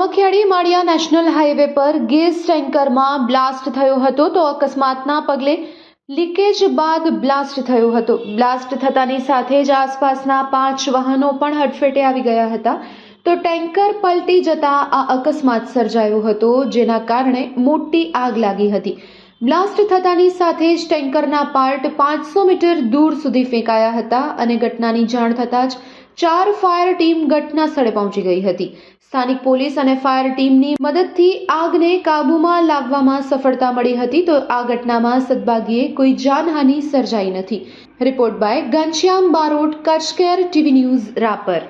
Samakhiyali Maliya national highway પર gas ટેન્કરમાં blast થયો હતો તો અકસ્માતના પગલે લીકેજ બાદ બ્લાસ્ટ થયો હતો. બ્લાસ્ટ થતાની સાથે જ આસપાસના પાંચ વાહનો પણ હડફેટે આવી ગયા હતા. તો ટેન્કર પલટી જતા આ અકસ્માત સર્જાયો હતો, જેના કારણે મોટી આગ લાગી હતી. બ્લાસ્ટ થતાની સાથે જ ટેન્કરના પાર્ટ પાંચસો મીટર દૂર સુધી ફેંકાયા હતા અને ઘટનાની જાણ થતાં જ ચાર ફાયર ટીમ ઘટના સ્થળે પહોંચી ગઈ હતી. સ્થાનિક પોલીસ અને ફાયર ટીમની મદદથી આગને કાબૂમાં લાવવામાં સફળતા મળી હતી તો આ ઘટનામાં સદભાગ્યે કોઈ જાનહાનિ સર્જાઈ નથી. Report by Ghanshyam Barot Kutch care TV news Rapar.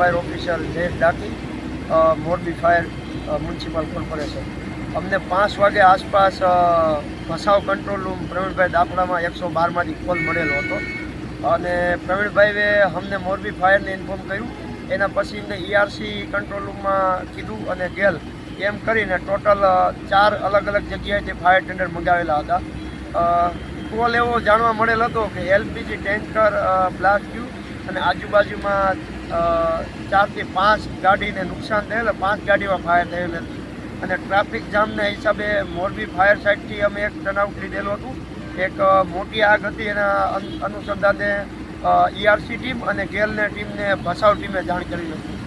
Fire officer Jayesh Daki Morbi fire municipal corporation. અમને પાંચ વાગે આસપાસ ભસાવ કંટ્રોલ રૂમ પ્રવીણભાઈ દાખલામાં એકસો બારમાંથી કોલ મળેલો હતો. અને પ્રવીણભાઈએ અમને મોરબી ફાયરને ઇન્ફોર્મ કર્યું. એના પછી અમને ઈઆરસી કંટ્રોલ રૂમમાં કીધું અને ગેલ. એમ કરીને ટોટલ ચાર અલગ અલગ જગ્યાએથી ફાયર ટેન્ડર મંગાવેલા હતા. કોલ એવો જાણવા મળેલ હતો કે એલપીજી ટેન્કર બ્લાસ્ટ થયું અને આજુબાજુમાં ચારથી પાંચ ગાડીને નુકસાન થયેલ પાંચ ગાડીમાં ફાયર થયેલ હતી. અને ટ્રાફિક જામના હિસાબે મોરબી ફાયર સાઇડથી અમે એક ટર્નઆઉટ લીધેલું હતું. એક મોટી આગ હતી એના અનુસંધાને ઈઆરસી ટીમ અને ગેલને ટીમને ભસાવ ટીમે જાણ કરી હતી.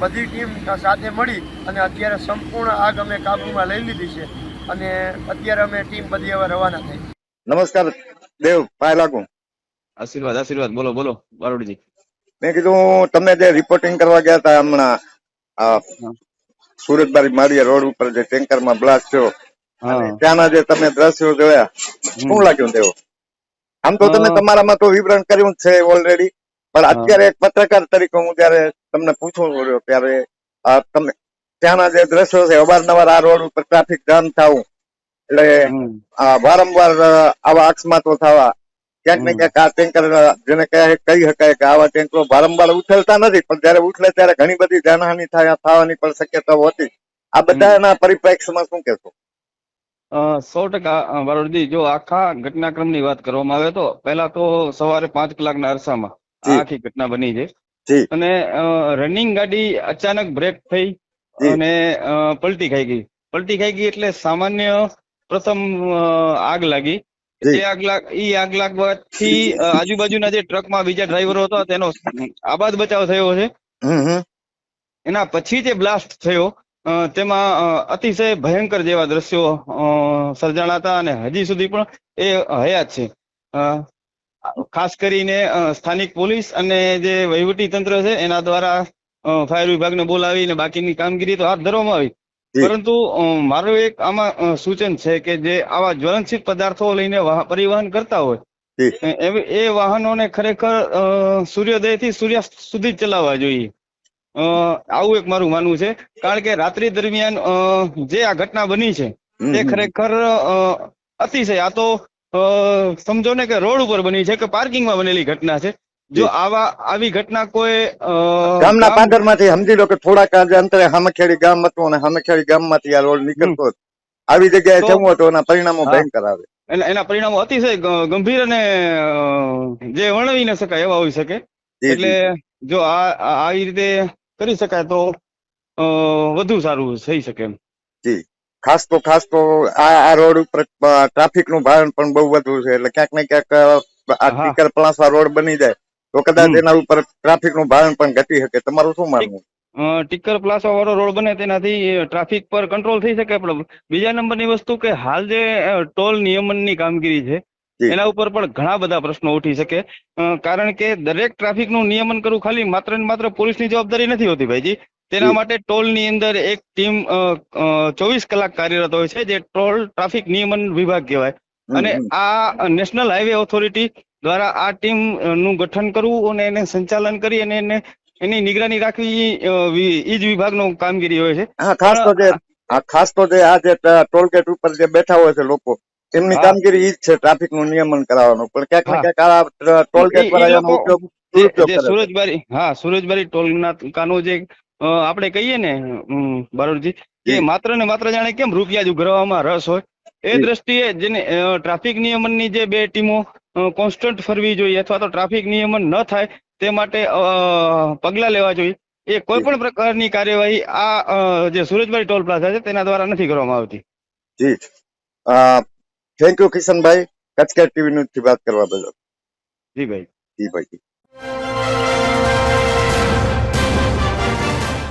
બધી ટીમ સાથે મળી અને અત્યારે સંપૂર્ણ આગ અમે કાબૂમાં લઈ લીધી છે અને અત્યારે અમે ટીમ બધી હવે રવાના થઈ. નમસ્કાર દેવ પાય લાગુ. આશીર્વાદ આશીર્વાદ. બોલો બોલો બારોડજી. મેં કીધું તમે જે રિપોર્ટિંગ કરવા ગયા હતા હમણાં સુરતબારી મારી રોડ ઉપર જે ટેન્કરમાં બ્લાસ્ટ થયો ત્યાંના જે તમે દ્રશ્યો જોયા શું લાગ્યું તેઓ? આમ તો તમે તમારામાં તો વિવરણ કર્યું છે ઓલરેડી પણ અત્યારે એક પત્રકાર તરીકે હું જયારે તમને પૂછું છું ત્યારે આ તમે ત્યાંના જે દ્રશ્યો છે અવારનવાર આ રોડ ઉપર ટ્રાફિક જામ થવું એટલે વારંવાર આવા અકસ્માતો થવા. ક્યાંક ને ક્યાંક આ ટેન્કર જેને કહે કહી શકાય કે આવા ટેન્કરો વારંવાર ઉછળતા નથી પણ જયારે ઉછળે ત્યારે ઘણી બધી જાનહાનિ થાય થવાની પણ શક્યતાઓ હતી. આ બધાના પરિપ્રેક્ષમાં શું કહેશો? સો ટકા અ, જો આખા ઘટનાક્રમની વાત કરવામાં આવે તો પહેલા તો સવારે પાંચ કલાકના અરસામાં આખી ઘટના બની છે. અને રનિંગ ગાડી અચાનક બ્રેક થઈ અને પલટી ખાઈ ગઈ. પલટી ખાઈ ગઈ એટલે સામાન્ય પ્રથમ આગ લાગી. એ આગ લાગ ઈ આગ લાગવાથી આજુબાજુના જે ટ્રકમાં બીજા ડ્રાઈવરો હતા તેનો આબાદ બચાવ થયો છે. એના પછી જે બ્લાસ્ટ થયો તેમાં અતિશય ભયંકર જેવા દ્રશ્યો સર્જાણા હતા અને હજી સુધી પણ એ હયાત છે. ખાસ કરીને સ્થાનિક પોલીસ અને જે વહીવટી તંત્ર છે એના દ્વારા ફાયર વિભાગને બોલાવીને બાકીની કામગીરી તો હાથ ધરવામાં આવી. પરંતુ મારું એક આમાં સૂચન છે કે જે આવા જ્વલનશીલ પદાર્થો લઈને પરિવહન કરતા હોય એ વાહનોને ખરેખર અ, સૂર્યોદયથી સૂર્યાસ્ત સુધી ચલાવવા જોઈએ. આવું એક મારું માનવું છે. કારણ કે રાત્રિ દરમિયાન જે આ ઘટના બની છે તે ખરેખર અતિશય આ તો સમજો ને કે રોડ ઉપર બની છે કે પાર્કિંગમાં બનેલી ઘટના છે. જો આવા આવી ઘટના કોઈ ગામના પાદરમાંથી સમજી લો કે થોડાક અંતરે હામેખેડી ગામ હતું અને હામેખેડી ગામમાંથી આ રોડ નીકળતો આવી જગ્યાએ તો- હતું એના પરિણામો. ભયંકર આવે. એના પરિણામો અતિશય ગંભીર અને જે વર્ણવી ન શકાય એવા હોઈ શકે. એટલે જો. આ આવી રીતે કરી શકાય તો વધુ સારું થઈ શકે એમ. જી. ખાસ તો ખાસ તો આ આ રોડ ઉપર ટ્રાફિકનું ભારણ પણ બહુ વધુ છે. એટલે ક્યાંક ને ક્યાંક આ. ટીકર પલાસવા રોડ બની જાય. તો કદાચ એના ઉપર ટ્રાફિકનું ભારણ પણ ઘટી શકે. તમારું શું માનવું? ટીકર પ્લાઝા વાળો રોડ બને તેનાથી ટ્રાફિક પર કંટ્રોલ થઈ શકે. પણ બીજા નંબરની વસ્તુ કે હાલ જે ટોલ નિયમનની કામગીરી છે એના ઉપર પણ ઘણા બધા પ્રશ્નો ઉઠી શકે. કારણ કે દરેક ટ્રાફિકનું નિયમન કરવું ખાલી માત્ર ને માત્ર પોલીસની જવાબદારી નથી હોતી ભાઈજી. તેના. માટે ટોલની અંદર એક ટીમ ચોવીસ કલાક કાર્યરત હોય છે જે ટોલ ટ્રાફિક નિયમન વિભાગ કહેવાય. અને આ નેશનલ હાઈવે ઓથોરિટી દ્વારા આ ટીમનું ગઠન કરવું અને એને સંચાલન કરી અને એને એની નિગરાની રાખવી ઈ જ વિભાગનો કામગીરી હોય છે. હા ખાસ તો જે હા ખાસ તો જે આ જે ટોલગેટ ઉપર જે બેઠા હોય છે લોકો એમની કામગીરી ઈ જ છે ટ્રાફિકનું નિયમન કરાવવાનું. પણ ક્યાંક ને. ક્યાંક આ ટોલગેટ ઈ- પર ઉપયોગ. સુરજબારી હા સુરજબારી ટોલ નાકાનો જે આપણે કહીએ ને અમ, એ માત્ર ને માત્ર જાણે કેમ રૂપિયા જ ઉઘરાવવામાં રસ હોય? એ દ્રષ્ટિએ જેને ટ્રાફિક નિયમનની જે બે ટીમો કોન્સ્ટન્ટ ફરવી જોઈએ અથવા તો ટ્રાફિક નિયમન ન થાય તે માટે પગલાં લેવા જોઈએ. એ કોઈ પણ પ્રકારની કાર્યવાહી આ જે સુરજભાઈ ટોલ પ્લાઝા છે તેના દ્વારા નથી કરવામાં આવતી. જી thank you Kishanbhai. કચકેટ TV news વાત કરવા બદલ. જી ભાઈ. જી ભાઈ.